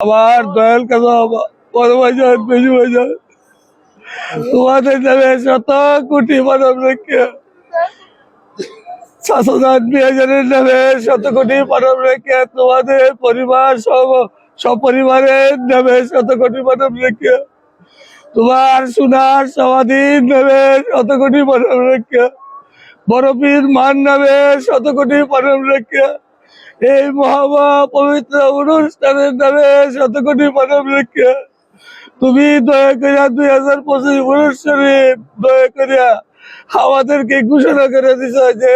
আমার দয়াল কাজা বড় বাজার বেশি বাজার তোমাদের নামে শত কোটি মানব রেখে শাসনার হাজারের নামে শত কোটি মানব রেখে তোমাদের পরিবার সব সপরিবারের নামে শত কোটি মানব রেখে তোমার সোনার সমাধির নামে শত কোটি মানব রেখে বরফির মান নামে শত কোটি মানব রেখে এই মহামা পবিত্র অনুষ্ঠানের নামে শত কোটি মানব রেখে তুমি দয়া করিয়া দুই হাজার পঁচিশ শরীফ দয়া করিয়া আমাদেরকে ঘোষণা করে দিছ যে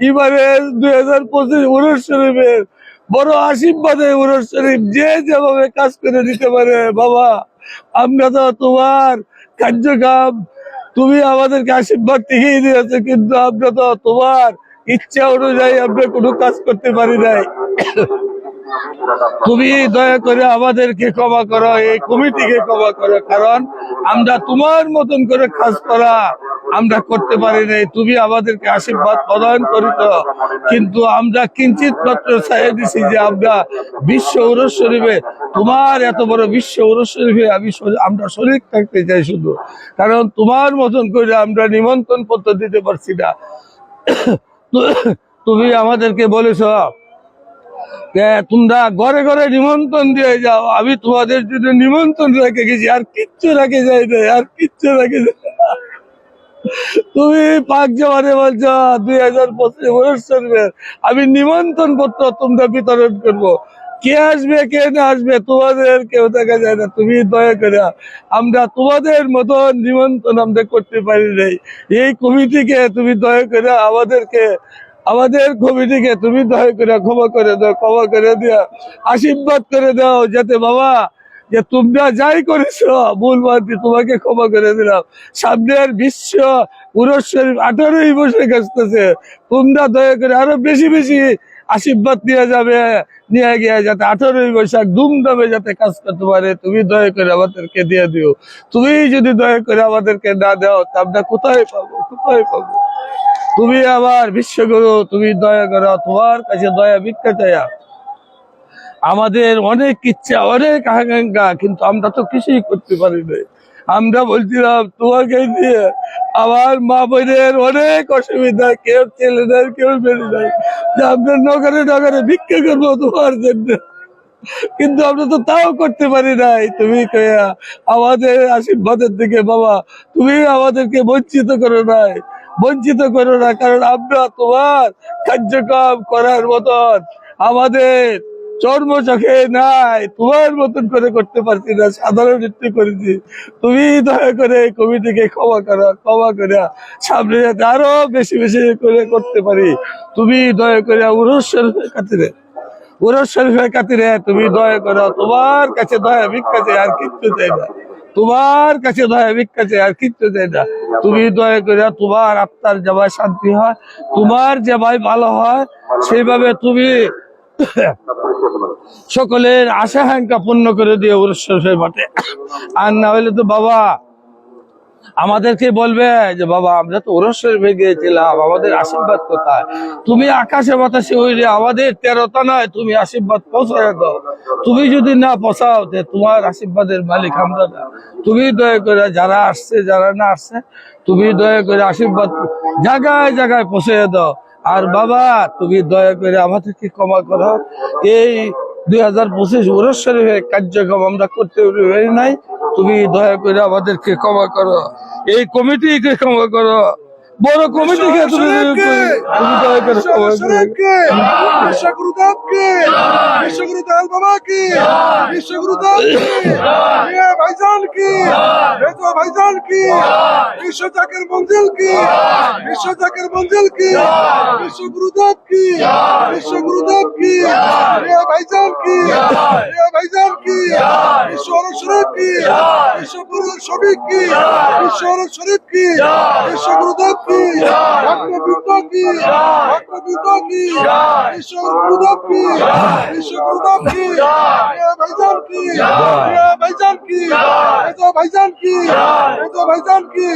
এবারে দুই হাজার পঁচিশ শরীফের বড় আশীর্বাদে উরস শরীফ যে যেভাবে কাজ করে দিতে পারে, বাবা, আমরা তো তোমার কার্যক্রম তুমি আমাদেরকে আশীর্বাদ ঠিকই দিয়েছ, কিন্তু আমরা তো তোমার ইচ্ছা অনুযায়ী আমরা কোনো কাজ করতে পারি নাই। তুমি দয়া করে আমাদেরকে ক্ষমা করো, এই কমিটিকে ক্ষমা করো, কারণ আমরা তোমার মতন করে কাজ করা আমরা করতে পারি নাই। তুমি আমাদেরকে আশীর্বাদ প্রদান করিত। কিন্তু আমরা কিঞ্চিত মাত্র চাই দিছি যে আমরা বিশ্ব উরস শরীফে, তোমার এত বড় বিশ্ব উরস শরীফে আমি আমরা শরীর থাকতে চাই শুধু। কারণ তোমার মতন করে আমরা নিমন্ত্রণ পত্র দিতে পারছি না। তুমি আমাদেরকে বলেছ তোমরা ঘরে ঘরে নিমন্ত্রণ দিয়ে যাও, আমি তোমাদের জন্য নিমন্ত্রণ রেখে গেছি, আর কিচ্ছু রেখে যাই না আর কিচ্ছু রেখে। তুমি পাক জমানে বলছ, দুই হাজার পঁচিশ আমি নিমন্ত্রণ পত্র তোমরা বিতরণ করব। কে আসবে, কে না আসবে, তোমাদের কেউ দেখা যায় না। তুমি দয়া করে আমরা তোমাদের মতন নিমন্ত্রণ আমরা করতে পারি নাই। এই কমিটিকে তুমি দয়া করে আমাদেরকে, আমাদের কমিটিকে তুমি দয়া করে ক্ষমা করে দাও, ক্ষমা করে দিয়া, আশীর্বাদ করে দাও, যাতে বাবা যে তোমরা যাই করেছ, ভুল বাদী তোমাকে ক্ষমা করে দিলাম। সামনের বিশ্ব উরস শরীফ আঠারোই বসে গেছতেছে তোমরা দয়া করে আরও বেশি বেশি আশীর্বাদ নিয়ে যাবে, নিয়ে গিয়ে যাতে আঠারোই বৈশাখ ধুমধামে যাতে কাজ করতে পারে। তুমি দয়া করে আমাদেরকে দিয়ে দিও। তুমি যদি দয়া করে আমাদেরকে না দাও, তা আমরা কোথায় পাবো কোথায় পাবো? তুমি আবার বিশ্বগুরু, তুমি দয়া করো, তোমার কাছে দয়া ভিক্ষা আমাদের অনেক ইচ্ছা, অনেক আকাঙ্ক্ষা, কিন্তু আমরা তো কিছুই করতে পারি না আমরা বলছিলাম, তোমাকে দিয়ে আমার মা বোনের অনেক অসুবিধা, কেউ ছেলে নেই, কেউ মেয়ে নেই। যে আমরা নগরে নগরে ভিক্ষা করব তোমার জন্য। কিন্তু আমরা তো তাও করতে পারি নাই। তুমি আমাদের আশীর্বাদের দিকে বাবা, তুমি আমাদেরকে বঞ্চিত করো নাই। বঞ্চিত করো না, কারণ আমরা তোমার কার্যক্রম করার মতন আমাদের চর্ম চোখে নাই, তোমার মতন করে করতে পারছি না, সাধারণ নৃত্য করেছি। তুমি দয়া করে কমিটিকে ক্ষমা করো, ক্ষমা করে সামনে যাতে আরও বেশি বেশি করে করতে পারি। তুমি দয়া করে উরস শরীফের খাতিরে, উরস শরীফের খাতিরে তুমি দয়া করো। তোমার কাছে দয়া ভিক্ষা চাই, আর কিচ্ছু চাই না। তোমার কাছে দয়া ভিক্ষা চাই, আর কিচ্ছু চাই না। তুমি দয়া করে তোমার আত্মার জামায় শান্তি হয়, তোমার জামায় ভালো হয়। সেইভাবে তুমি সকলের আশা আকাঙ্ক্ষা পূর্ণ করে দিয়ে উরস্বরের মাঠে আর না হলে তো বাবা, আমাদেরকে বলবে যে বাবা, আমরা তো ওরস্বর গিয়েছিলাম, আমাদের আশীর্বাদ কোথায়? তুমি আকাশে বাতাসে হইলে আমাদের তেরোটা নয়, তুমি আশীর্বাদ পৌঁছায় দাও। তুমি যদি না পৌঁছাও তোমার আশীর্বাদের মালিক আমরা না। তুমি দয়া করে যারা আসছে, যারা না আসছে, তুমি দয়া করে আশীর্বাদ জায়গায় জায়গায় পৌঁছে দাও। আর বাবা তুমি দয়া করে আমাদেরকে ক্ষমা করো। এই দুই হাজার পঁচিশ বছরের কার্যক্রম আমরা করতে পারি নাই তুমি দয়া করে আমাদেরকে ক্ষমা করো। এই কমিটিকে ক্ষমা করো। বড় কমিটিকে তুমি তুমি দয়া করে ক্ষমা করো। বিশ্বগুরুদেবকে বিশ্বগুরুদেব বাবা কি বিশ্বগুরুদেব কি ভাইজান কি? বিশ্ব জাকের মঞ্জিল কি? বিশ্ব জাকের মঞ্জিল কি? বিশ্বগুরুদেব কি? বিশ্বগুরুদেব কি? রে ভাইজান কি? রে ভাইজান কি? বিশ্ব শরীফ কি? বিশ্বগুরু শফিক কি? ঈশ্বর শরীফ কি? বিশ্বগুরুদেব কি? ভক্তবৃন্দ কি? ভক্তবৃন্দ কি? ঈশ্বর গুরুদেব কি? বিশ্ব গুরুদেব কি? ভাইজান কি? ভাইজান কি? ভাইজান কি? ভাইজান কি?